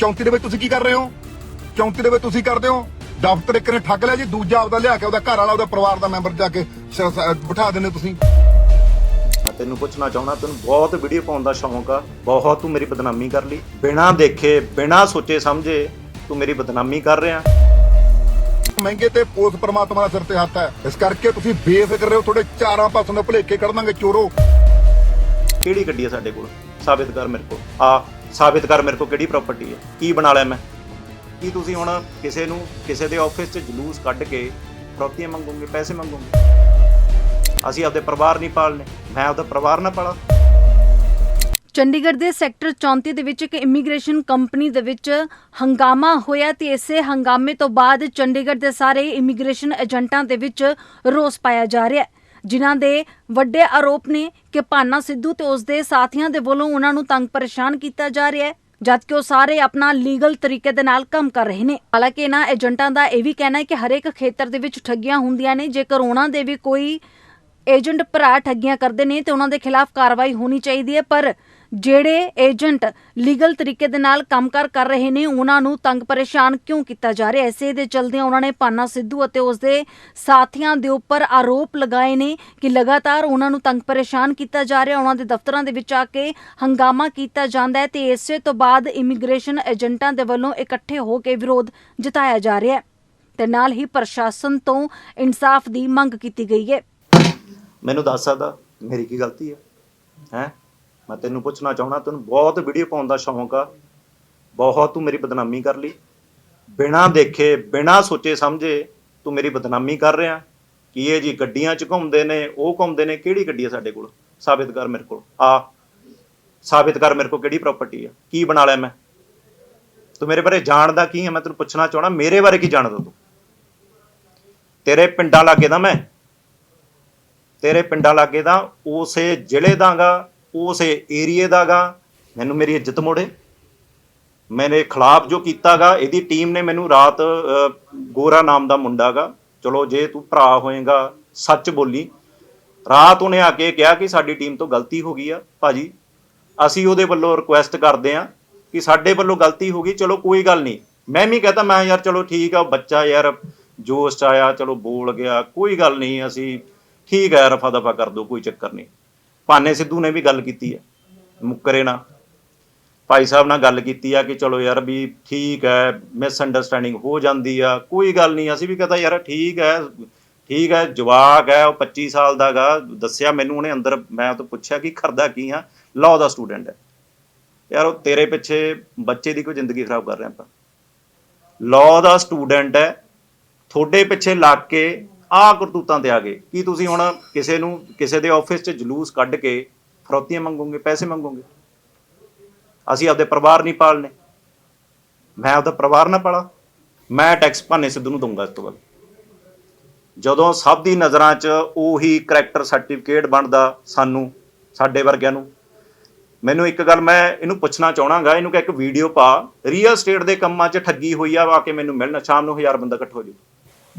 34 ਦੇ ਵਿੱਚ ਤੁਸੀਂ ਕੀ ਕਰ ਰਹੇ ਹੋ? 34 ਦੇ ਵਿੱਚ ਤੁਸੀਂ ਕਰਦੇ ਹੋ? ਦਫ਼ਤਰ ਇੱਕ ਨੇ ਠੱਗ ਲਿਆ ਜੀ ਦੂਜਾ ਆਪਦਾ ਲਿਆ ਕੇ ਉਹਦਾ ਘਰ ਵਾਲਾ ਉਹਦਾ ਪਰਿਵਾਰ ਦਾ ਮੈਂਬਰ ਜਾ ਕੇ ਸ- ਸ- ਬਿਠਾ ਦਿੰਦੇ ਤੁਸੀਂ। ਮੈਂ ਤੈਨੂੰ ਪੁੱਛਣਾ ਚਾਹੁੰਦਾ ਤੈਨੂੰ ਬਹੁਤ ਵੀਡੀਓ ਪਾਉਣ ਦਾ ਸ਼ੌਂਕ ਆ ਬਹੁਤ ਤੂੰ ਮੇਰੀ ਬਦਨਾਮੀ ਕਰ ਲਈ। ਬਿਨਾਂ ਦੇਖੇ ਬਿਨਾਂ ਸੋਚੇ ਸਮਝੇ ਤੂੰ ਮੇਰੀ ਬਦਨਾਮੀ ਕਰ ਰਿਹਾ। ਮਹਿੰਗੇ ਤੇ ਉਸ ਪ੍ਰਮਾਤਮਾ ਦਾ ਸਿਰ ਤੇ ਹੱਥ ਹੈ। ਇਸ ਕਰਕੇ ਤੁਸੀਂ ਬੇਫਿਕਰ ਰਹੋ ਤੁਹਾਡੇ ਚਾਰਾਂ ਪਾਸੋਂ ਦੇ ਭੁਲੇਖੇ ਕੱਢ ਦਾਂਗੇ ਚੋਰੋ। ਕਿਹੜੀ ਗੱਡੀ ਹੈ ਸਾਡੇ ਕੋਲ? ਸਾਬਿਤ ਕਰ ਮੇਰੇ ਕੋਲ। ਆ ਸਾਬਿਤ ਕਰ ਮੇਰੇ ਕੋਲ ਕਿਹੜੀ ਪ੍ਰਾਪਰਟੀ ਹੈ? ਕੀ ਬਣਾ ਲਿਆ ਮੈਂ? ਕੀ ਤੁਸੀਂ ਹੁਣ ਕਿਸੇ ਨੂੰ, ਕਿਸੇ ਦੇ ਆਫਿਸ 'ਚ ਜਲੂਸ ਕੱਢ ਕੇ ਫਰੋਤੀਆਂ ਮੰਗੋਗੇ, ਪੈਸੇ ਮੰਗੋਗੇ? ਅਸੀਂ ਆਪਦੇ ਪਰਿਵਾਰ ਨਹੀਂ ਪਾਲਨੇ, ਮੈਂ ਆਪਦਾ ਪਰਿਵਾਰ ਨਾ ਪਾਲਾਂ। ਚੰਡੀਗੜ੍ਹ ਦੇ ਸੈਕਟਰ 34 ਦੇ ਵਿੱਚ ਇੱਕ ਇਮੀਗ੍ਰੇਸ਼ਨ ਕੰਪਨੀ ਦੇ ਵਿੱਚ ਹੰਗਾਮਾ ਹੋਇਆ ਤੇ ਇਸੇ ਹੰਗਾਮੇ ਤੋਂ ਬਾਅਦ ਚੰਡੀਗੜ੍ਹ ਦੇ ਸਾਰੇ ਇਮੀਗ੍ਰੇਸ਼ਨ ਏਜੰਟਾਂ ਦੇ ਵਿੱਚ ਰੋਸ ਪਾਇਆ ਜਾ ਰਿਹਾ ਹੈ। ਜਿਨ੍ਹਾਂ ਦੇ ਵੱਡੇ ਆਰੋਪ ਨੇ ਕਿ ਭਾਨਾ ਸਿੱਧੂ ਤੇ ਉਸ ਦੇ ਸਾਥੀਆਂ ਦੇ ਵੱਲੋਂ ਉਹਨਾਂ ਨੂੰ ਤੰਗ ਪਰੇਸ਼ਾਨ ਕੀਤਾ ਜਾ ਰਿਹਾ ਹੈ, ਜਦਕਿ ਉਹ ਸਾਰੇ ਆਪਣਾ ਲੀਗਲ ਤਰੀਕੇ ਦੇ ਨਾਲ ਕੰਮ ਕਰ ਰਹੇ ਨੇ। ਹਾਲਾਂਕਿ ਇਹਨਾਂ ਏਜੰਟਾਂ ਦਾ ਇਹ ਵੀ ਕਹਿਣਾ ਹੈ ਕਿ ਹਰੇਕ ਖੇਤਰ ਦੇ ਵਿੱਚ ਠੱਗੀਆਂ ਹੁੰਦੀਆਂ ਨੇ। ਜੇਕਰ ਉਹਨਾਂ ਦੇ ਵੀ ਕੋਈ ਏਜੰਟ ਭਰਾ ਠੱਗੀਆਂ ਕਰਦੇ ਨੇ, ਤੇ ਉਹਨਾਂ ਦੇ ਖਿਲਾਫ ਕਾਰਵਾਈ ਹੋਣੀ ਚਾਹੀਦੀ ਹੈ, ਪਰ ਜਿਹੜੇ ਏਜੰਟ ਲੀਗਲ ਤਰੀਕੇ ਦੇ ਨਾਲ ਕੰਮਕਾਰ ਕਰ ਰਹੇ ਨੇ, ਉਹਨਾਂ ਨੂੰ ਤੰਗ ਪਰੇਸ਼ਾਨ ਕਿਉਂ ਕੀਤਾ ਜਾ ਰਿਹਾ? ਹੈ ਇਸੇ ਦੇ ਚਲਦਿਆਂ ਉਹਨਾਂ ਨੇ ਪਾਨਾ ਸਿੱਧੂ ਅਤੇ ਉਸ ਦੇ ਸਾਥੀਆਂ ਦੇ ਉੱਪਰ ਆਰੋਪ ਲਗਾਏ ਨੇ ਕਿ ਲਗਾਤਾਰ ਉਹਨਾਂ ਨੂੰ ਤੰਗ ਪਰੇਸ਼ਾਨ ਕੀਤਾ ਜਾ ਰਿਹਾ। ਉਹਨਾਂ ਦੇ ਦਫ਼ਤਰਾਂ ਦੇ ਵਿੱਚ ਆ ਕੇ ਹੰਗਾਮਾ ਕੀਤਾ ਜਾਂਦਾ ਹੈ ਤੇ ਇਸੇ ਤੋਂ ਬਾਅਦ ਇਮੀਗ੍ਰੇਸ਼ਨ ਏਜੰਟਾਂ ਦੇ ਵੱਲੋਂ ਇਕੱਠੇ ਹੋ ਕੇ ਵਿਰੋਧ ਜਤਾਇਆ ਜਾ ਰਿਹਾ ਹੈ ਤੇ ਨਾਲ ਹੀ ਪ੍ਰਸ਼ਾਸਨ ਤੋਂ ਇਨਸਾਫ ਦੀ ਮੰਗ ਕੀਤੀ ਗਈ ਹੈ। ਮੈਨੂੰ ਦੱਸ ਸਕਦਾ? ਮੇਰੀ ਕੀ ਗਲਤੀ ਹੈ? ਹੈ? ਮੈਂ ਤੈਨੂੰ ਪੁੱਛਣਾ ਚਾਹੁੰਦਾ, ਤੈਨੂੰ ਬਹੁਤ ਵੀਡੀਓ ਪਾਉਣ ਦਾ ਸ਼ੌਂਕ ਆ। ਬਹੁਤ ਤੂੰ ਮੇਰੀ ਬਦਨਾਮੀ ਕਰ ਲਈ। ਬਿਨਾਂ ਦੇਖੇ, ਬਿਨਾਂ ਸੋਚੇ ਸਮਝੇ ਤੂੰ ਮੇਰੀ ਬਦਨਾਮੀ ਕਰ ਰਿਹਾ। ਕੀ ਇਹ ਜੀ ਗੱਡੀਆਂ 'ਚ ਘੁੰਮਦੇ ਨੇ, ਉਹ ਘੁੰਮਦੇ ਨੇ, ਕਿਹੜੀ ਗੱਡੀ ਆ ਸਾਡੇ ਕੋਲ? ਸਾਬਿਤ ਕਰ ਮੇਰੇ ਕੋਲ। ਆ, ਸਾਬਿਤ ਕਰ ਮੇਰੇ ਕੋਲ ਕਿਹੜੀ ਪ੍ਰਾਪਰਟੀ ਆ? ਕੀ ਬਣਾ ਲਿਆ ਮੈਂ? ਤੂੰ ਮੇਰੇ ਬਾਰੇ ਜਾਣਦਾ ਕੀ ਹੈ ਮੈਂ ਤੈਨੂੰ ਪੁੱਛਣਾ ਚਾਹਣਾ ਮੇਰੇ ਬਾਰੇ ਕੀ ਜਾਣਦਾ ਤੂੰ? ਤੇਰੇ ਪਿੰਡਾਂ ਲਾਗੇ ਦਾ ਮੈਂ। ਤੇਰੇ ਪਿੰਡਾਂ ਲਾਗੇ ਦਾ ਉਸੇ ਜ਼ਿਲ੍ਹੇ ਦਾਗਾ ਉਸੇ ਏਰੀਏ ਦਾਗਾ ਮੈਨੂੰ ਮੇਰੀ ਇੱਜ਼ਤ ਮੋੜੇ। ਮੇਰੇ ਖਿਲਾਫ ਜੋ ਕੀਤਾਗਾ ਇਹਦੀ ਟੀਮ ਨੇ ਮੈਨੂੰ ਰਾਤ ਗੋਰਾ ਨਾਮ ਦਾ ਮੁੰਡਾਗਾ ਚਲੋ, ਜੇ ਤੂੰ ਭਰਾ ਹੋਏਗਾ, ਸੱਚ ਬੋਲੀ। ਰਾਤ ਉਹਨੇ ਆ ਕੇ ਕਿਹਾ ਕਿ ਸਾਡੀ ਟੀਮ ਤੋਂ ਗਲਤੀ ਹੋ ਗਈ ਆ, ਭਾਜੀ। ਅਸੀਂ ਉਹਦੇ ਵੱਲੋਂ ਰਿਕੁਐਸਟ ਕਰਦੇ ਆ ਕਿ ਸਾਡੇ ਵੱਲੋਂ ਗਲਤੀ ਹੋ ਗਈ। ਚਲੋ, ਕੋਈ ਗੱਲ ਨਹੀਂ। ਮੈਂ ਵੀ ਕਹਤਾ, ਮੈਂ ਯਾਰ, ਚਲੋ, ਠੀਕ ਆ, ਬੱਚਾ ਯਾਰ, ਜੋਸ਼ ਚ ਆਇਆ, ਚਲੋ, ਬੋਲ ਗਿਆ। ਕੋਈ ਗੱਲ ਨਹੀਂ, ਅਸੀਂ ਠੀਕ ਹੈ ਰਫਾ ਦਫਾ ਕਰ ਦੋ, ਕੋਈ ਚੱਕਰ ਨਹੀਂ। ਭਾਨੇ ਸਿੱਧੂ ਨੇ ਵੀ ਗੱਲ ਕੀਤੀ ਹੈ, ਮੁੱਕਰੇ ਨਾਲ। ਭਾਈ ਸਾਹਿਬ ਨਾਲ ਗੱਲ ਕੀਤੀ ਆ ਕਿ ਚਲੋ ਯਾਰ ਵੀ ਠੀਕ ਹੈ ਮਿਸ ਅੰਡਰਸਟੈਂਡਿੰਗ ਹੋ ਜਾਂਦੀ ਆ, ਕੋਈ ਗੱਲ ਨਹੀਂ, ਅਸੀਂ ਵੀ ਕਹਤਾ ਯਾਰ ਠੀਕ ਹੈ ਠੀਕ ਹੈ, ਜਵਾਕ ਹੈ, ਉਹ 25 ਸਾਲ ਦਾ ਗਾ, ਦੱਸਿਆ ਮੈਨੂੰ ਉਹਨੇ ਅੰਦਰ, ਮੈਂ ਉਹ ਤੋਂ ਪੁੱਛਿਆ ਕਿ ਕਰਦਾ ਕੀ ਆ ਲਾਅ ਦਾ ਸਟੂਡੈਂਟ ਹੈ। ਯਾਰ ਉਹ ਤੇਰੇ ਪਿੱਛੇ ਬੱਚੇ ਦੀ ਕੋਈ ਜ਼ਿੰਦਗੀ ਖਰਾਬ ਕਰ ਰਹੇ ਆਪਾਂ। ਲਾਅ ਦਾ ਸਟੂਡੈਂਟ ਹੈ, ਤੁਹਾਡੇ ਪਿੱਛੇ ਲੱਗ ਕੇ ਆਹ ਕਰਤੂਤਾਂ ਤੇ ਆ ਗਏ। ਕੀ ਤੁਸੀਂ ਹੁਣ ਕਿਸੇ ਨੂੰ, ਕਿਸੇ ਦੇ ਆਫਿਸ 'ਚ ਜਲੂਸ ਕੱਢ ਕੇ ਫਰੋਤੀਆਂ ਮੰਗੋਗੇ, ਪੈਸੇ ਮੰਗੋਗੇ? ਅਸੀਂ ਆਪਦੇ ਪਰਿਵਾਰ ਨਹੀਂ ਪਾਲਨੇ। ਮੈਂ ਆਪਦਾ ਪਰਿਵਾਰ ਨਾ ਪਾਲਾਂ। ਮੈਂ ਟੈਕਸ ਭਾਨੇ ਸਿੱਧੂ ਨੂੰ ਦਊਂਗਾ ਇਸ ਤੋਂ ਬਾਅਦ ਜਦੋਂ ਸਭ ਦੀ ਨਜ਼ਰਾਂ 'ਚ ਉਹੀ ਕਰੈਕਟਰ ਸਰਟੀਫਿਕੇਟ ਬਣਦਾ ਸਾਨੂੰ, ਸਾਡੇ ਵਰਗਿਆਂ ਨੂੰ, ਮੈਨੂੰ ਇੱਕ ਗੱਲ ਮੈਂ ਇਹਨੂੰ ਪੁੱਛਣਾ ਚਾਹਣਾਗਾ, ਇਹਨੂੰ ਕਿ ਇੱਕ ਵੀਡੀਓ ਪਾ। ਰੀਅਲ ਸਟੇਟ ਦੇ ਕੰਮਾਂ 'ਚ ਠੱਗੀ ਹੋਈ ਆ ਆ ਕੇ ਮੈਨੂੰ ਮਿਲਣਾ, ਸ਼ਾਮ ਨੂੰ 1000 ਬੰਦਾ ਇਕੱਠ ਹੋ ਜਾਊ।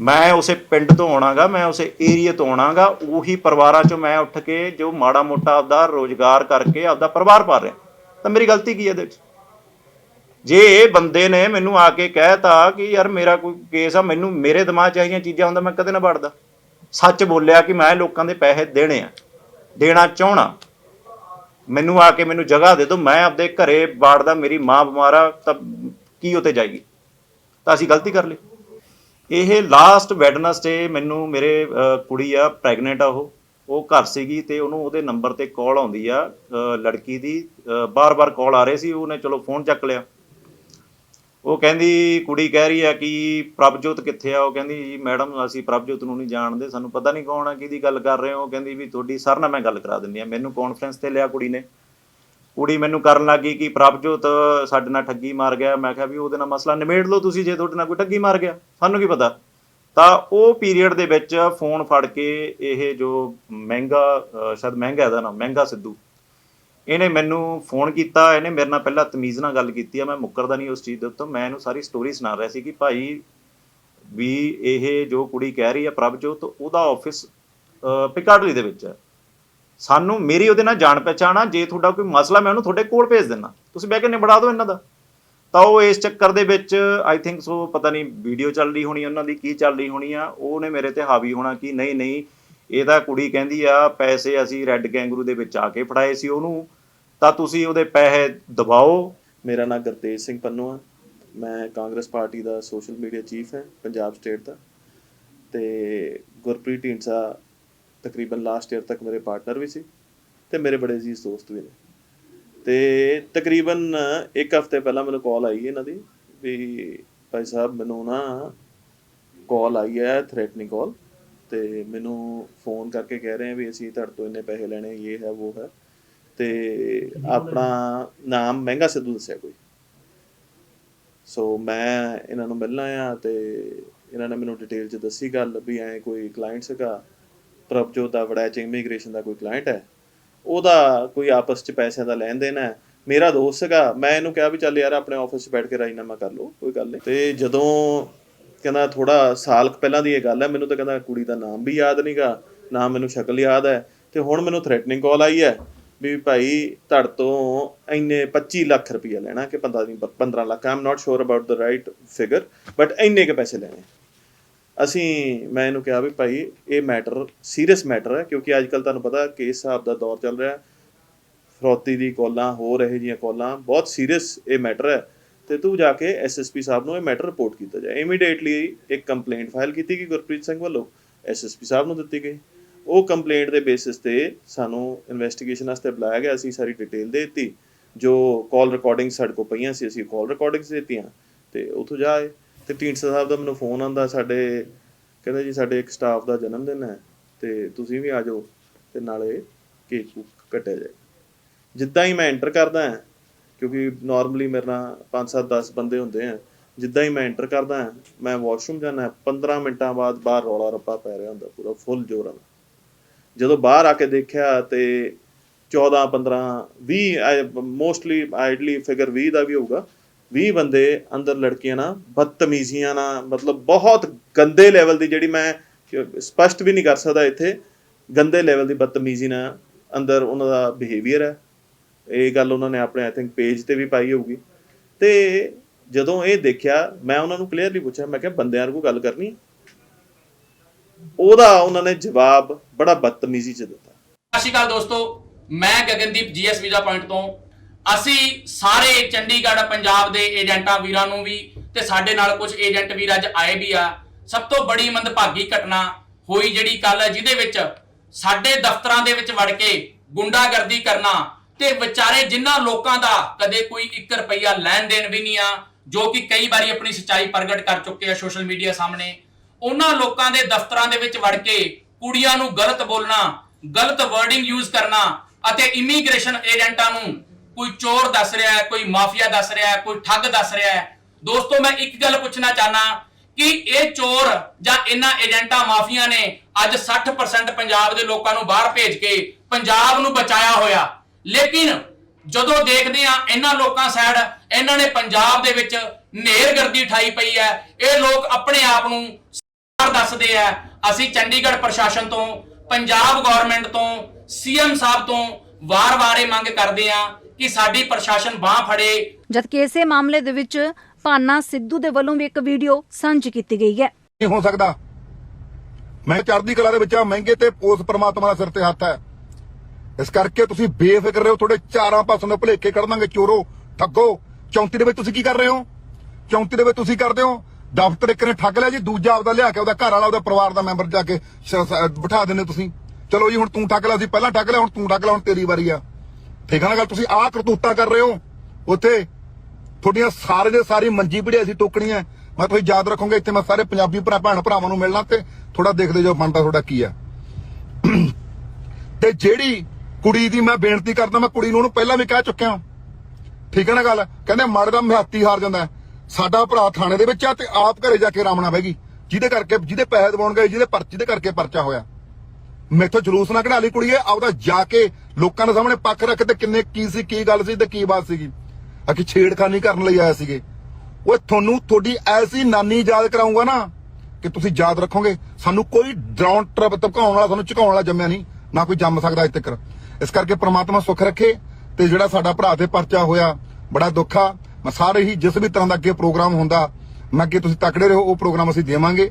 ਮੈਂ ਉਸੇ ਪਿੰਡ ਤੋਂ ਆਉਣਾਗਾ, ਮੈਂ ਉਸੇ ਏਰੀਏ ਤੋਂ ਆਉਣਾਗਾ, ਉਹੀ ਪਰਿਵਾਰਾਂ 'ਚੋਂ ਮੈਂ ਉੱਠ ਕੇ ਜੋ ਮਾੜਾ ਮੋਟਾ ਆਪਦਾ ਰੋਜ਼ਗਾਰ ਕਰਕੇ ਆਪਦਾ ਪਰਿਵਾਰ ਪਾਲ ਰਿਹਾ। ਤਾਂ ਮੇਰੀ ਗਲਤੀ ਕੀ ਹੈ ਇਹਦੇ ਵਿੱਚ? ਜੇ ਇਹ ਬੰਦੇ ਨੇ ਮੈਨੂੰ ਆ ਕੇ ਕਹਿਤਾ ਕਿ ਯਾਰ ਮੇਰਾ ਕੋਈ ਕੇਸ ਆ, ਮੈਨੂੰ ਮੇਰੇ ਦਿਮਾਗ 'ਚ ਆਈਆਂ ਚੀਜ਼ਾਂ ਹੁੰਦਾ, ਮੈਂ ਕਦੇ ਨਾ ਵੜਦਾ। ਸੱਚ ਬੋਲਿਆ ਕਿ ਮੈਂ ਲੋਕਾਂ ਦੇ ਪੈਸੇ ਦੇਣੇ ਆ, ਦੇਣਾ ਚਾਹਣਾ ਮੈਨੂੰ ਆ ਕੇ ਮੈਨੂੰ ਜਗ੍ਹਾ ਦੇ ਦਿਓ, ਮੈਂ ਆਪਦੇ ਘਰੇ ਬਾੜਦਾ ਮੇਰੀ ਮਾਂ ਬਿਮਾਰ ਆ, ਤਾਂ ਕੀ ਉਤੇ ਜਾਏਗੀ ਤਾਂ ਅਸੀਂ ਗਲਤੀ ਕਰ ਲਈ। ਇਹ ਲਾਸਟ ਵੈਡਨਸਡੇ ਮੈਨੂੰ ਮੇਰੇ ਕੁੜੀ ਆ ਪ੍ਰੈਗਨੈਂਟ ਆ ਉਹ। ਉਹ ਘਰ ਸੀਗੀ ਤੇ ਉਹਨੂੰ ਉਹਦੇ ਨੰਬਰ ਤੇ ਕਾਲ ਆਉਂਦੀ ਆ ਲੜਕੀ ਦੀ ਬਾਰ-ਬਾਰ ਕਾਲ ਆ ਰਹੀ ਸੀ, ਉਹਨੇ ਚਲੋ ਫੋਨ ਚੱਕ ਲਿਆ। ਉਹ ਕਹਿੰਦੀ, ਕੁੜੀ ਕਹਿ ਰਹੀ ਆ ਕਿ ਪ੍ਰਭਜੋਤ ਕਿੱਥੇ ਆ? ਉਹ ਕਹਿੰਦੀ ਜੀ ਮੈਡਮ, ਅਸੀਂ ਪ੍ਰਭਜੋਤ ਨੂੰ ਨਹੀਂ ਜਾਣਦੇ, ਸਾਨੂੰ ਪਤਾ ਨਹੀਂ ਕੌਣ ਆ, ਕਿਹਦੀ ਗੱਲ ਕਰ ਰਹੇ ਹੋ? ਉਹ ਕਹਿੰਦੀ ਵੀ, ਤੁਹਾਡੀ ਸਰ ਨਾਲ ਮੈਂ ਗੱਲ ਕਰਾ ਦਿੰਦੀ ਆ, ਮੈਨੂੰ ਕਾਨਫਰੰਸ ਤੇ ਲਿਆ ਕੁੜੀ ਨੇ। ਕੁੜੀ ਮੈਨੂੰ ਕਰਨ ਲੱਗੀ ਕਿ ਪ੍ਰਭਜੋਤ ਸਾਡੇ ਨਾਲ ਠੱਗੀ ਮਾਰ ਗਿਆ। ਮੈਂ ਕਿਹਾ ਵੀ ਉਹਦੇ ਨਾਲ ਮਸਲਾ ਨਿਬੇੜ ਲਓ ਤੁਸੀਂ ਜੇ ਤੁਹਾਡੇ ਨਾਲ ਕੋਈ ਠੱਗੀ ਮਾਰ ਗਿਆ। ਸਾਨੂੰ ਕੀ ਪਤਾ? ਤਾਂ ਉਹ ਪੀਰੀਅਡ ਦੇ ਵਿੱਚ ਫੋਨ ਫੜ ਕੇ ਇਹ ਜੋ ਮਹਿੰਗਾ ਸ਼ਾਇਦ ਮਹਿੰਗਾ ਇਹਦਾ ਨਾਮ, ਮਹਿੰਗਾ ਸਿੱਧੂ। ਇਹਨੇ ਮੈਨੂੰ ਫੋਨ ਕੀਤਾ, ਇਹਨੇ ਮੇਰੇ ਨਾਲ ਪਹਿਲਾਂ ਤਮੀਜ਼ ਨਾਲ ਗੱਲ ਕੀਤੀ ਆ। ਮੈਂ ਮੁੱਕਰਦਾ ਨਹੀਂ ਉਸ ਚੀਜ਼ ਦੇ ਉੱਤੇ। ਮੈਂ ਇਹਨੂੰ ਸਾਰੀ ਸਟੋਰੀ ਸੁਣਾ ਰਿਹਾ ਸੀ ਕਿ ਭਾਈ ਵੀ ਇਹ ਜੋ ਕੁੜੀ ਕਹਿ ਰਹੀ ਆ ਪ੍ਰਭਜੋਤ, ਉਹਦਾ ਆਫਿਸ ਪਿਕਾਡਲੀ ਦੇ ਵਿੱਚ ਹੈ। ਸਾਨੂੰ ਮੇਰੀ ਉਹਦੇ ਨਾਲ ਜਾਣ ਪਛਾਣ ਆ, ਜੇ ਤੁਹਾਡਾ ਕੋਈ ਮਸਲਾ, ਮੈਂ ਉਹਨੂੰ ਤੁਹਾਡੇ ਕੋਲ ਭੇਜ ਦਿੰਦਾ। ਤੁਸੀਂ ਬਹਿ ਕੇ ਨਿਬੜਾ ਦਿਓ ਇਹਨਾਂ ਦਾ। ਤਾਂ ਉਹ ਇਸ ਚੱਕਰ ਦੇ ਵਿੱਚ ਆਈ ਥਿੰਕ ਸੋ ਪਤਾ ਨਹੀਂ ਵੀਡੀਓ ਚੱਲ ਰਹੀ ਹੋਣੀ, ਉਹਨਾਂ ਦੀ ਕੀ ਚੱਲ ਰਹੀ ਹੋਣੀ ਆ। ਉਹਨੇ ਮੇਰੇ ਤੇ ਹਾਵੀ ਹੋਣਾ ਕਿ ਨਹੀਂ ਨਹੀਂ, ਇਹ ਤਾਂ ਕੁੜੀ ਕਹਿੰਦੀ ਆ, ਪੈਸੇ ਅਸੀਂ ਰੈੱਡ ਕੈਂਗਰੂ ਦੇ ਵਿੱਚ ਆ ਕੇ ਫੜਾਏ ਸੀ ਉਹਨੂੰ। ਤਾਂ ਤੁਸੀਂ ਉਹਦੇ ਪੈਸੇ ਦਬਾਓ। ਮੇਰਾ ਨਾਮ ਗੁਰਤੇਜ ਸਿੰਘ ਪੰਨੂ ਆ। ਮੈਂ ਕਾਂਗਰਸ ਪਾਰਟੀ ਦਾ ਸੋਸ਼ਲ ਮੀਡੀਆ ਚੀਫ ਹਾਂ, ਪੰਜਾਬ ਸਟੇਟ ਦਾ। ਤੇ ਗੁਰਪ੍ਰੀਤ ਢੀਂਡਸਾ ਤਕਰੀਬਨ ਲਾਸਟ ਈਅਰ ਤੱਕ ਮੇਰੇ ਪਾਰਟਨਰ ਵੀ ਸੀ ਤੇ ਮੇਰੇ ਬੜੇ ਅਜ਼ੀਜ਼ ਦੋਸਤ ਵੀ ਨੇ। ਤੇ ਤਕਰੀਬਨ ਇੱਕ ਹਫ਼ਤੇ ਪਹਿਲਾਂ ਮੈਨੂੰ ਕਾਲ ਆਈ ਇਹਨਾਂ ਦੀ ਵੀ ਭਾਈ ਸਾਹਿਬ ਮੈਨੂੰ ਨਾ ਕਾਲ ਆਈ ਹੈ ਥ੍ਰੈਟਨਿੰਗ ਕਾਲ ਤੇ ਮੈਨੂੰ ਫੋਨ ਕਰਕੇ ਕਹਿ ਰਹੇ ਆ ਵੀ ਅਸੀਂ ਤੁਹਾਡੇ ਤੋਂ ਇੰਨੇ ਪੈਸੇ ਲੈਣੇ, ਇਹ ਹੈ, ਉਹ ਹੈ। ਤੇ ਆਪਣਾ ਨਾਮ ਮਹਿੰਗਾ ਸਿੱਧੂ ਦੱਸਿਆ ਕੋਈ। ਸੋ ਮੈਂ ਇਹਨਾਂ ਨੂੰ ਮਿਲਣਾ ਆ ਤੇ ਇਹਨਾਂ ਨੇ ਮੈਨੂੰ ਡਿਟੇਲ ਚ ਦੱਸੀ ਗੱਲ ਵੀ ਐ ਕੋਈ ਕਲਾਇੰਟ ਸੀਗਾ ਪ੍ਰਭਜੋਤ ਦਾ ਵੜੈਚ ਇਮੀਗ੍ਰੇਸ਼ਨ ਦਾ ਕੋਈ ਕਲਾਇੰਟ ਹੈ, ਉਹਦਾ ਕੋਈ ਆਪਸ ਚ ਪੈਸਿਆਂ ਦਾ ਲੈਣ ਦੇਣ ਹੈ। ਮੇਰਾ ਦੋਸਤ ਸੀਗਾ, ਮੈਂ ਇਹਨੂੰ ਕਿਹਾ ਵੀ ਚੱਲ ਯਾਰ ਆਪਣੇ ਆਫਿਸ 'ਚ ਬੈਠ ਕੇ ਰਾਜੀਨਾਮਾ ਕਰ ਲਓ, ਕੋਈ ਗੱਲ ਨਹੀਂ। ਤੇ ਜਦੋਂ ਕਹਿੰਦਾ ਥੋੜਾ ਸਾਲ ਪਹਿਲਾਂ ਦੀ ਇਹ ਗੱਲ ਹੈ, ਮੈਨੂੰ ਤਾਂ ਕਹਿੰਦਾ ਕੁੜੀ ਦਾ ਨਾਮ ਵੀ ਯਾਦ ਨਹੀਂਗਾ ਨਾ ਮੈਨੂੰ ਸ਼ਕਲ ਯਾਦ ਹੈ। ਤੇ ਹੁਣ ਮੈਨੂੰ ਥ੍ਰੈਟਨਿੰਗ ਕਾਲ ਆਈ ਹੈ ਵੀ ਭਾਈ ਧੜ ਤੋਂ ਇੰਨੇ 25 ਲੱਖ ਰੁਪਈਆ ਲੈਣਾ ਕਿ 15 ਨਹੀਂ 15 lakh I'm not sure about the right figure but ਇੰਨੇ ਕੇ ਪੈਸੇ ਲੈਣੇ। ਅਸੀਂ, ਮੈਂ ਇਹਨੂੰ ਕਿਹਾ ਵੀ ਭਾਈ, ਇਹ ਮੈਟਰ ਸੀਰੀਅਸ ਮੈਟਰ ਹੈ, ਕਿਉਂਕਿ ਅੱਜ ਕੱਲ ਤੁਹਾਨੂੰ ਪਤਾ ਕੇਸ ਹਿਸਾਬ ਦਾ ਦੌਰ ਚੱਲ ਰਿਹਾ। ਫਰੋਤੀ ਦੀ ਕਾਲਾਂ ਹੋ ਰਹੇ ਜੀਆਂ ਕਾਲਾਂ, ਬਹੁਤ ਸੀਰੀਅਸ ਇਹ ਮੈਟਰ ਹੈ। ਤੇ ਤੂੰ ਜਾ ਕੇ ਐਸਐਸਪੀ ਸਾਹਿਬ ਨੂੰ ਇਹ ਮੈਟਰ ਰਿਪੋਰਟ ਕੀਤਾ ਜਾਏ। ਇਮੀਡੀਏਟਲੀ ਇੱਕ ਕੰਪਲੇਂਟ ਫਾਈਲ ਕੀਤੀ ਗਈ ਗੁਰਪ੍ਰੀਤ ਸਿੰਘ ਵੱਲੋਂ। ਐਸਐਸਪੀ ਸਾਹਿਬ ਨੂੰ ਦਿੱਤੀ ਗਈ। ਉਹ ਕੰਪਲੇਂਟ ਦੇ ਬੇਸਿਸ ਤੇ ਸਾਨੂੰ ਇਨਵੈਸਟੀਗੇਸ਼ਨ ਵਾਸਤੇ ਬੁਲਾਇਆ ਗਿਆ। ਅਸੀਂ ਸਾਰੀ ਡਿਟੇਲ ਦੇ ਦਿੱਤੀ। ਜੋ ਕਾਲ ਰਿਕਾਰਡਿੰਗ ਸਾਡੇ ਕੋਲ ਪਈਆਂ ਸੀ, ਅਸੀਂ ਕਾਲ ਰਿਕਾਰਡਿੰਗਸ ਦਿੱਤੀਆਂ। ਤੇ ਉੱਥੋਂ ਜਾਏ ਤੇ ਢੀਂਡਸਾ ਸਾਹਿਬ ਦਾ ਮੈਨੂੰ ਫੋਨ ਆਂਦਾ ਸਾਡੇ ਕਹਿੰਦੇ ਜੀ ਸਾਡੇ ਇੱਕ ਸਟਾਫ ਦਾ ਜਨਮ ਦਿਨ ਹੈ ਤੇ ਤੁਸੀਂ ਵੀ ਆ ਜਾਓ ਤੇ ਨਾਲੇ ਕੇਕ ਕੂਕ ਕੱਟਿਆ ਜਾਏ। ਜਿੱਦਾਂ ਹੀ ਮੈਂ ਐਂਟਰ ਕਰਦਾ ਹਾਂ, ਕਿਉਂਕਿ ਨਾਰਮਲੀ ਮੇਰੇ ਨਾਲ 5-7 10 ਬੰਦੇ ਹੁੰਦੇ ਆ, ਜਿੱਦਾਂ ਹੀ ਮੈਂ ਐਂਟਰ ਕਰਦਾ ਮੈਂ ਵਾਸ਼ਰੂਮ ਜਾਣਾ 15 ਮਿੰਟਾਂ ਬਾਅਦ ਬਾਹਰ ਰੌਲਾ ਰੱਪਾ ਪੈ ਰਿਹਾ ਹੁੰਦਾ ਪੂਰਾ ਫੁੱਲ ਜ਼ੋਰਾਂ ਨਾਲ। ਜਦੋਂ ਬਾਹਰ ਆ ਕੇ ਦੇਖਿਆ ਤੇ 14 15 20 ਮੋਸਟਲੀ ਆਈਡਲੀ ਫਿਗਰ 20 ਦਾ ਵੀ ਹੋਊਗਾ 20 ਬੰਦੇ ਅੰਦਰ ਲੜਕੀਆਂ ਨਾਲ, ਬਦਤਮੀਜ਼ੀਆਂ ਨਾਲ, ਮਤਲਬ ਬਹੁਤ ਗੰਦੇ ਲੈਵਲ ਦੀ ਜਿਹੜੀ ਮੈਂ ਸਪਸ਼ਟ ਵੀ ਨਹੀਂ ਕਰ ਸਕਦਾ ਇੱਥੇ, ਗੰਦੇ ਲੈਵਲ ਦੀ ਬਦਤਮੀਜ਼ੀ ਨਾਲ ਅੰਦਰ ਉਹਨਾਂ ਦਾ ਬਿਹੇਵੀਅਰ ਹੈ। ਇਹ ਗੱਲ ਉਹਨਾਂ ਨੇ ਆਪਣੇ ਆਈ ਥਿੰਕ ਪੇਜ ਤੇ ਵੀ ਪਾਈ ਹੋਊਗੀ। ਤੇ ਜਦੋਂ ਇਹ ਦੇਖਿਆ, ਮੈਂ ਉਹਨਾਂ ਨੂੰ ਕਲੀਅਰਲੀ ਪੁੱਛਿਆ, ਮੈਂ ਕਿਹਾ, ਬੰਦਿਆਂ ਨੂੰ ਗੱਲ ਕਰਨੀ? ਉਹਦਾ ਉਹਨਾਂ ਨੇ ਜਵਾਬ ਬੜਾ ਬਦਤਮੀਜ਼ੀ ਚ ਦਿੱਤਾ। ਸਤਿ ਸ਼੍ਰੀ ਅਕਾਲ ਦੋਸਤੋ, ਮੈਂ ਗਗਨਦੀਪ ਜੀਐਸ ਵੀਜ਼ਾ ਪੁਆਇੰਟ ਤੋਂ ਅਸੀਂ ਸਾਰੇ ਚੰਡੀਗੜ੍ਹ ਪੰਜਾਬ ਦੇ ਏਜੰਟਾਂ ਵੀਰਾਂ ਨੂੰ ਵੀ ਤੇ ਸਾਡੇ ਨਾਲ ਕੁਝ ਏਜੰਟ ਵੀਰ ਅੱਜ ਆਏ ਵੀ ਆ। ਸਭ ਤੋਂ ਬੜੀ ਮੰਦਭਾਗੀ ਘਟਨਾ ਹੋਈ ਜਿਹੜੀ ਕੱਲ ਜਿਹਦੇ ਵਿੱਚ ਸਾਡੇ ਦਫ਼ਤਰਾਂ ਦੇ ਵਿੱਚ ਵੜ ਕੇ ਗੁੰਡਾਗਰਦੀ ਕਰਨਾ ਤੇ ਵਿਚਾਰੇ ਜਿਨ੍ਹਾਂ ਲੋਕਾਂ ਦਾ ਕਦੇ ਕੋਈ 1 ਰੁਪਈਆ ਲੈਣ ਦੇਣ ਵੀ ਨਹੀਂ ਆ, ਜੋ ਕਿ ਕਈ ਵਾਰੀ ਆਪਣੀ ਸੱਚਾਈ ਪ੍ਰਗਟ ਕਰ ਚੁੱਕੇ ਆ ਸੋਸ਼ਲ ਮੀਡੀਆ ਸਾਹਮਣੇ, ਉਹਨਾਂ ਲੋਕਾਂ ਦੇ ਦਫ਼ਤਰਾਂ ਦੇ ਵਿੱਚ ਵੜ ਕੇ ਕੁੜੀਆਂ ਨੂੰ ਗਲਤ ਬੋਲਣਾ, ਗਲਤ ਵਰਡਿੰਗ ਯੂਜ਼ ਕਰਨਾ ਅਤੇ ਇਮੀਗ੍ਰੇਸ਼ਨ ਏਜੰਟਾਂ ਨੂੰ ਕੋਈ ਚੋਰ ਦੱਸ ਰਿਹਾ ਹੈ, ਕੋਈ ਮਾਫੀਆ ਦੱਸ ਰਿਹਾ ਹੈ, ਕੋਈ ਠੱਗ ਦੱਸ ਰਿਹਾ ਹੈ। ਦੋਸਤੋ, ਮੈਂ ਇੱਕ ਗੱਲ ਪੁੱਛਣਾ ਚਾਹਨਾ ਕਿ ਇਹ ਚੋਰ ਜਾਂ ਇਹਨਾਂ ਏਜੰਟਾਂ, ਮਾਫੀਆ ਨੇ ਅੱਜ 60% ਪੰਜਾਬ ਦੇ ਲੋਕਾਂ ਨੂੰ ਬਾਹਰ ਭੇਜ ਕੇ ਪੰਜਾਬ ਨੂੰ ਬਚਾਇਆ ਹੋਇਆ। ਲੇਕਿਨ ਜਦੋਂ ਦੇਖਦੇ ਆ ਇਹਨਾਂ ਲੋਕਾਂ ਸਾਈਡ, ਇਹਨਾਂ ਨੇ ਪੰਜਾਬ ਦੇ ਵਿੱਚ ਨੇਰਗਰਦੀ ਠਾਈ ਪਈ ਹੈ। ਇਹ ਲੋਕ ਆਪਣੇ ਆਪ ਨੂੰ ਸਰਕਾਰ ਦੱਸਦੇ ਆ ਅਸੀਂ ਚੰਡੀਗੜ੍ਹ ਪ੍ਰਸ਼ਾਸਨ ਤੋਂ, ਪੰਜਾਬ ਗਵਰਨਮੈਂਟ ਤੋਂ ਸੀਐਮ ਸਾਹਿਬ ਤੋਂ ਵਾਰ-ਵਾਰ ਇਹ ਮੰਗ ਕਰਦੇ ਆ ਕਿ ਸਾਡੀ ਪ੍ਰਸ਼ਾਸਨ ਬਾਹ ਫੜੇ। ਜਦਕਿ ਇਸੇ ਮਾਮਲੇ ਦੇ ਵਿੱਚ ਭਾਨਾ ਸਿੱਧੂ ਦੇ ਵੱਲੋਂ ਵੀ ਇੱਕ ਵੀਡੀਓ ਸਾਂਝੀ ਕੀਤੀ ਗਈ ਹੈ। ਨਹੀਂ ਹੋ ਸਕਦਾ। ਮੈਂ ਚੜ੍ਹਦੀ ਕਲਾ ਦੇ ਵਿੱਚ ਆ ਮਹਿੰਗੇ ਤੇ ਉਸ ਪ੍ਰਮਾਤਮਾ ਦਾ ਸਿਰ ਤੇ ਹੱਥ ਹੈ। ਇਸ ਕਰਕੇ ਤੁਸੀਂ ਬੇਫਿਕਰ ਰਹੋ ਤੁਹਾਡੇ ਚਾਰਾਂ ਪਾਸੋਂ ਦੇ ਭੁਲੇਖੇ ਕੱਢ ਦਾਂਗੇ ਚੋਰੋ ਠੱਗੋ। 34 ਦੇ ਵਿੱਚ ਤੁਸੀਂ ਕੀ ਕਰ ਰਹੇ ਹੋ? 34 ਦੇ ਵਿੱਚ ਤੁਸੀਂ ਕਰਦੇ ਹੋ ਦਫ਼ਤਰ ਇੱਕ ਨੇ ਠੱਗ ਲਿਆ ਜੀ ਦੂਜਾ ਆਪਦਾ ਲਿਆ ਕੇ ਉਹਦਾ ਘਰ ਵਾਲਾ ਉਹਦਾ ਪਰਿਵਾਰ ਦਾ ਮੈਂਬਰ ਜਾ ਕੇ ਬਿਠਾ ਦਿੰਦੇ ਤੁਸੀਂ। ਚਲੋ ਜੀ ਹੁਣ ਤੂੰ ਠੱਗ ਲਿਆ ਸੀ ਪਹਿਲਾਂ ਠੱਗ ਲਿਆ ਹੁਣ ਤੂੰ ਠੱਗ ਲਿਆ ਹੁਣ ਤੇਰੀ ਵਾਰੀ ਆ। ਠੀਕ ਹੈ ਨਾ ਗੱਲ ਤੁਸੀਂ ਆਹ ਕਰਤੂਤਾਂ ਕਰ ਰਹੇ ਹੋ। ਉੱਥੇ ਤੁਹਾਡੀਆਂ ਸਾਰੇ ਦੇ ਸਾਰੀ ਮੰਜੀ ਪੜਿਆ ਸੀ, ਟੋਕਣੀਆਂ। ਮੈਂ ਤੁਸੀਂ ਯਾਦ ਰੱਖੋਗੇ, ਇੱਥੇ ਮੈਂ ਸਾਰੇ ਪੰਜਾਬੀ ਭਰਾ ਭੈਣ ਭਰਾਵਾਂ ਨੂੰ ਮਿਲਣਾ ਤੇ ਥੋੜਾ ਦੇਖਦੇ ਜਾਓ ਬਣਦਾ ਤੁਹਾਡਾ ਕੀ ਆ। ਤੇ ਜਿਹੜੀ ਕੁੜੀ ਦੀ ਮੈਂ ਬੇਨਤੀ ਕਰਦਾ, ਮੈਂ ਕੁੜੀ ਨੂੰ ਉਹਨੂੰ ਪਹਿਲਾਂ ਵੀ ਕਹਿ ਚੁੱਕਿਆ। ਠੀਕ ਹੈ ਨਾ ਗੱਲ? ਕਹਿੰਦੇ ਮਾੜੇ ਦਾ ਮਿਹੱਤੀ ਹਾਰ ਜਾਂਦਾ ਸਾਡਾ ਭਰਾ ਥਾਣੇ ਦੇ ਵਿੱਚ ਆ ਤੇ ਆਪ ਘਰੇ ਜਾ ਕੇ ਰਾਮਣਾ ਬਹਿਗੀ ਜਿਹਦੇ ਕਰਕੇ, ਜਿਹਦੇ ਪੈਸੇ ਦਵਾਉਣ ਗਏ, ਜਿਹਦੇ ਪਰਚੀ ਦੇ ਕਰਕੇ ਪਰਚਾ ਹੋਇਆ। ਮੈਥੋਂ ਜਲੂਸ ਨਾ ਕਢਾ ਲਈ ਕੁੜੀਏ, ਆਪਦਾ ਜਾ ਕੇ ਲੋਕਾਂ ਦੇ ਸਾਹਮਣੇ ਪੱਖ ਰੱਖ ਤੇ ਕਿੰਨੇ ਕੀ ਸੀ, ਕੀ ਗੱਲ ਸੀ ਤੇ ਕੀ ਬਾਤ ਸੀਗੀ। ਆ ਛੇੜਖਾਨੀ ਕਰਨ ਲਈ ਆਏ ਸੀਗੇ। ਓਏ, ਤੁਹਾਨੂੰ ਤੁਹਾਡੀ ਐਸੀ ਨਾਨੀ ਯਾਦ ਕਰਾਉਂਗਾ ਨਾ ਕਿ ਤੁਸੀਂ ਯਾਦ ਰੱਖੋਗੇ। ਸਾਨੂੰ ਕੋਈ ਡਰਾਉਣ ਟਰਪ ਧਮਕਾਉਣ ਵਾਲਾ, ਸਾਨੂੰ ਝੁਕਾਉਣ ਵਾਲਾ ਜੰਮਿਆ ਨਹੀਂ। ਨਾ ਕੋਈ ਜੰਮ ਸਕਦਾ ਅੱਜ ਤੱਕ ਇਸ ਕਰਕੇ ਪ੍ਰਮਾਤਮਾ ਸੁੱਖ ਰੱਖੇ ਤੇ ਜਿਹੜਾ ਸਾਡਾ ਭਰਾ ਤੇ ਪਰਚਾ ਹੋਇਆ, ਬੜਾ ਦੁੱਖ ਆ। ਮੈਂ ਸਾਰੇ ਹੀ ਜਿਸ ਵੀ ਤਰ੍ਹਾਂ ਦਾ ਅੱਗੇ ਪ੍ਰੋਗਰਾਮ ਹੁੰਦਾ, ਮੈਂ ਅੱਗੇ ਤੁਸੀਂ ਤਕੜੇ ਰਹੋ, ਉਹ ਪ੍ਰੋਗਰਾਮ ਅਸੀਂ ਦੇਵਾਂਗੇ।